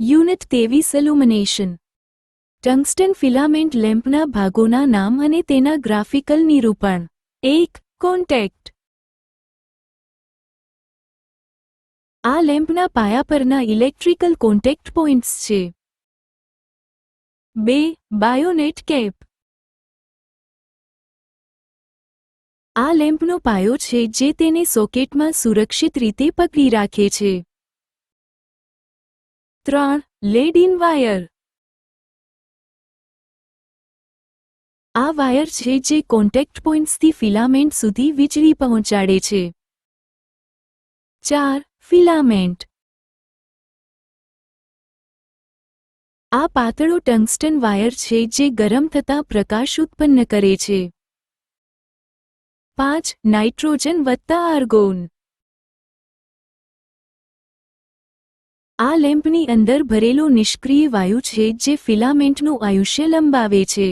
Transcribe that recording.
Unit તેવીસ illumination. Tungsten filament લેમ્પના ભાગોના નામ અને તેના ગ્રાફિકલ નિરૂપણ. એક, કોન્ટેક્ટ. આ લેમ્પના પાયા પરના ઇલેક્ટ્રિકલ કોન્ટેક્ટ પોઇન્ટ્સ છે. બે, બાયોનેટ કેપ. આ લેમ્પનો પાયો છે જે તેને સોકેટમાં સુરક્ષિત રીતે પકડી રાખે છે. ત્રણ લેડ ઇન વાયર આ વાયર છે જે કોન્ટેક્ટ પોઇન્ટ્સથી ફિલામેન્ટ સુધી વીજળી પહોંચાડે છે. ચાર ફિલામેન્ટ આ પાતળો ટંગસ્ટન વાયર છે જે ગરમ થતાં પ્રકાશ ઉત્પન્ન કરે છે. પાંચ નાઇટ્રોજન વત્તા આર્ગોન આ લેમ્પની અંદર ભરેલો નિષ્ક્રિય વાયુ છે જે ફિલામેન્ટનું આયુષ્ય લંબાવે છે.